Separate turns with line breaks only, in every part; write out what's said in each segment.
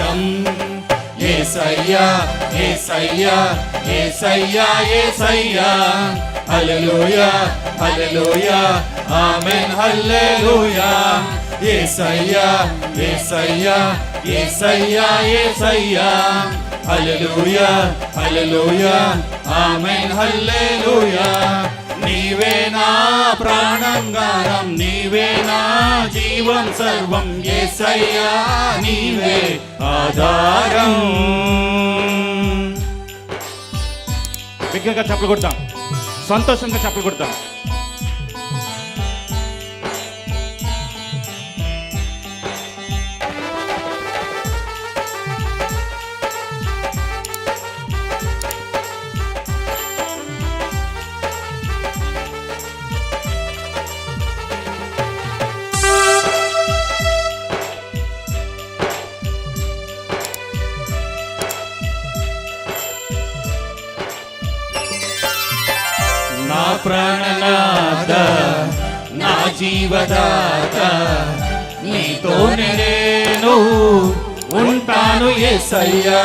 జీవితం ఏసయ్యా ఏసయ్యా ఏసయ్యా ఏసయ్యా. హల్లెలూయా హల్లెలూయా. ఆమేన్ హల్లెలూయా. ఏసయ్యా ఏసయ్యా ఏసయ్యా ఏసయ్యా. హల్లెలూయా హల్లెలూయా. ఆమేన్ హల్లెలూయా. నీవే నా ప్రాణం నీవే నా జీవం సర్వం. ఏసయ్యా నీవే ఆధారం.
బిగ్గరగా చప్పలు కొడతాం. సంతోషంగా చప్పలు కొడతాం.
జీవదాత నా జీవదాత నీతోనే నేను ఉంటాను ఏసయ్యా.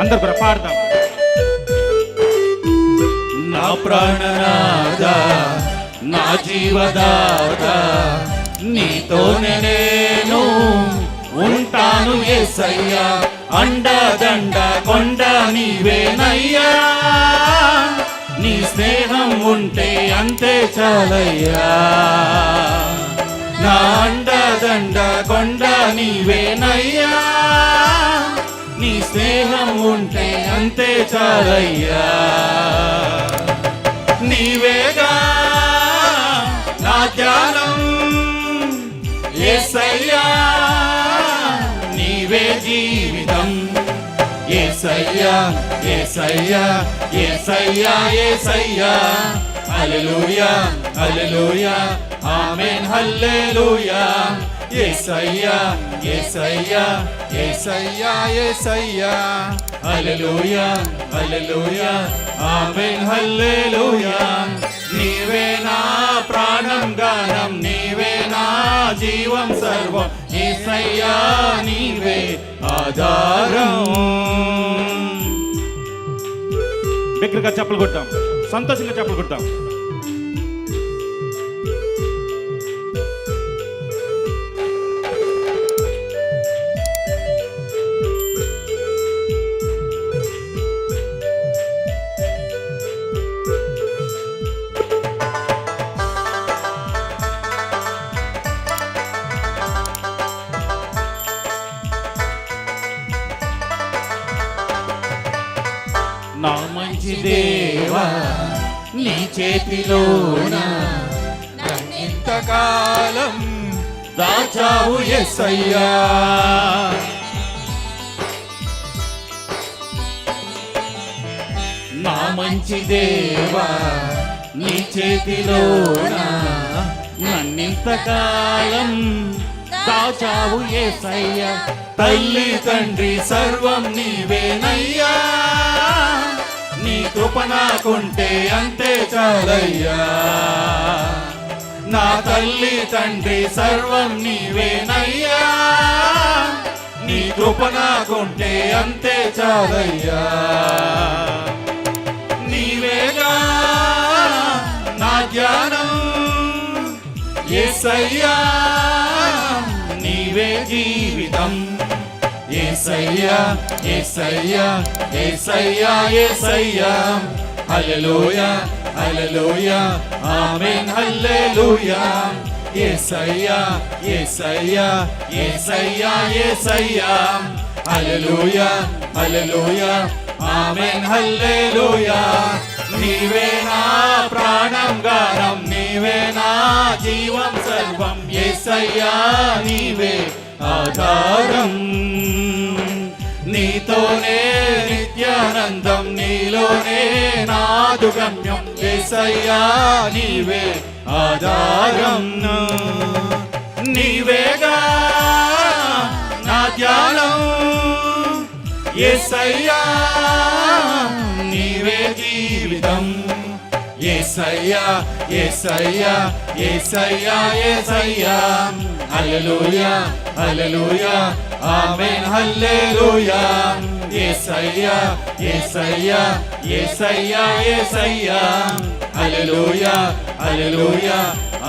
అందరు కూడా పాడతాం
నా ప్రాణనాథ నా జీవదాత నీతోనే నేను ఉంటాను ఏసయ్యా. అండదండ కొండ నీవేనయ్యా. నీ స్నేహం ఉంటే అంతే చాలయ్యా. నా అండదండ కొండ నీవేనయ్యా. నీ స్నేహం ఉంటే అంతే చాలయ్యా. నీవేగా నా ధ్యానం ఏసయ్యా నీవే జీవితం. ఏసయ్యా ఏసయ్యా ఏసయ్యా ఏసయ్యా హల్లెలూయా హల్లెలూయా ఆమేన్ హల్లెలూయా ఏసయ్యా ఏసయ్యా ఏసయ్యా ఏసయ్యా హల్లెలూయా హల్లెలూయా ఆమేన్ హల్లెలూయా నీవే నా ప్రాణం గానం నీవే నా జీవం సర్వం ఏసయ్యా
దగ్గరగా చెప్పలు కొట్టాం. సంతోషంగా చెప్పలు కొట్టాం.
నా దేవా నీ చేతిలోన? ఇంతకాలం దాచావు ఎస్సయ్యా. నా మంచి దేవా నీ చేతిలోన? నన్నింతకాలం దాచావు ఏసయ్యా తల్లి తండ్రి సర్వం నీవేనయ్యా. నీ కృప నాకుంటే అంతే చాలయ్యా. నా తల్లి తండ్రి సర్వం నీవేనయ్యా. నీ కృప నాకుంటే అంతే చాలయ్యా. నీవేగా నా జ్ఞానం. ఏసయ్యా నీవే జీవితం. ఏసయ్యా ఏసయ్యా ఏసయ్యా ఏసయ్యా. హల్లెలూయా హల్లెలూయా. ఆమేన్ హల్లెలూయా. ఏసయ్యా ఏసయ్యా ఏసయ్యా ఏసయ్యా. హల్లెలూయా హల్లెలూయా. ఆమేన్ హల్లెలూయా. నీవే నా ప్రాణం గారం నీవే నా జీవం సర్వం. ఏసయ్యా నీవే ఆధారం. నీతోనే నిత్యానందం నీలోనే నాదు గమ్యం ఏసయ్యా నీవే ఆధారం. నీవేగా నా ధ్యానం. ఏసయ్యా నీవే జీవితం. ఏసయ్యా ఏసయ్యా ఏసయ్యా ఏసయ్యా హల్లెలూయా హల్లెలూయా ఆమేన్ హల్లెలూయా ఏసయ్యా ఏసయ్యా ఏసయ్యా ఏసయ్యా హల్లెలూయా హల్లెలూయా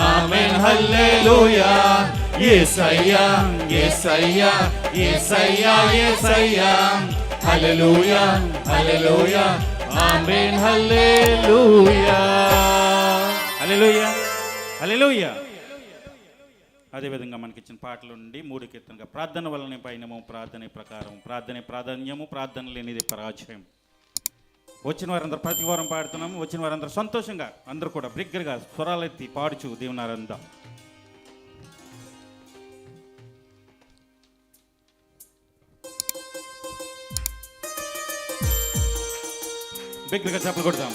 ఆమేన్ హల్లెలూయా ఏసయ్యా ఏసయ్యా ఏసయ్యా ఏసయ్యా హల్లెలూయా హల్లెలూయా ఆమేన్ హల్లెలూయా
హల్లెలూయా హల్లెలూయా అదేవిధంగా మనకి ఇచ్చిన పాటల నుండి మూడు కీర్తనగా ప్రార్థన వలన పైనము ప్రార్థన ప్రకారం ప్రార్థన ప్రాధాన్యము ప్రార్థన లేనిది పరాజయం. వచ్చిన వారందరూ ప్రతి వారం పాడుతున్నాము వచ్చిన వారందరూ సంతోషంగా అందరూ కూడా బిగ్గరగా స్వరాలెత్తి పాడుచు దేవునారందా బిగ్గరగా చెప్పలు కొడతాం.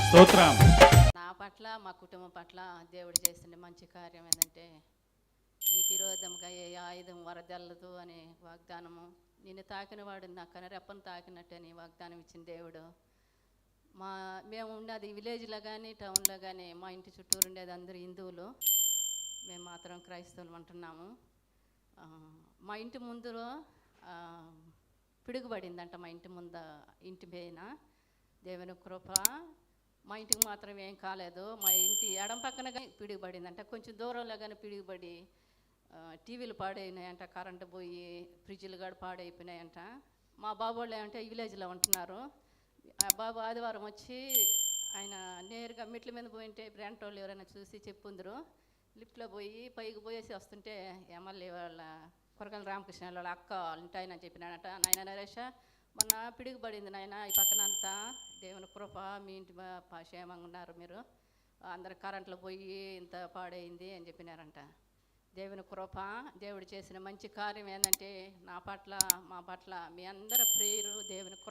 స్తోత్రం.
నా పట్ల మా కుటుంబం పట్ల దేవుడు చేసిన మంచి కార్యం ఏంటంటే నీకు విరోధముగా ఏ ఆయుధం వరదల్లదు అనే వాగ్దానము నిన్ను తాకిన వాడు నా కనరెప్పను తాకినట్టని వాగ్దానం ఇచ్చిన దేవుడు. మా మేము ఉండేది విలేజ్లో కానీ టౌన్లో కానీ మా ఇంటి చుట్టూరు ఉండేది అందరూ హిందువులు. మేము మాత్రం క్రైస్తవులు అంటున్నాము. మా ఇంటి ముందు పిడుగుబడిందంట పిడుగుపడిందంట మా ఇంటి ముంద ఇంటి పైన. దేవుని కృప. మా ఇంటికి మాత్రం ఏం కాలేదు. మా ఇంటి ఎడం పక్కన కానీ పిడుగుబడిందంట. కొంచెం దూరంలో కానీ పిడుగుబడి టీవీలు పాడైనాయంట కరెంటు పోయి ఫ్రిడ్జ్లు కూడా పాడైపోయినాయంట. మా బాబు వాళ్ళు ఏమంటే విలేజ్లో ఉంటున్నారు. ఆ బాబు ఆదివారం వచ్చి ఆయన నేరుగా మెట్ల మీద పోయింటే బ్రాంట్ వాళ్ళు ఎవరైనా చూసి చెప్పుందరు. లిఫ్ట్లో పోయి పైకి పోయేసి వస్తుంటే ఎమ్మెల్యే వాళ్ళ కొరకల రామకృష్ణ వాళ్ళ అక్క వాళ్ళంటే ఆయన చెప్పినాడట నాయన నరేష మొన్న పిడుగు పడింది నాయన ఈ పక్కన అంతా. దేవుని కృప మీ ఇంటి క్షేమంగా ఉన్నారు మీరు. అందరు కరెంట్లో పోయి ఇంత పాడైంది అని చెప్పినారంట. దేవుని కృప దేవుడు చేసిన మంచి కార్యం ఏంటంటే నా పట్ల మా పట్ల మీ అందరి ప్రేయరు దేవుని కృప.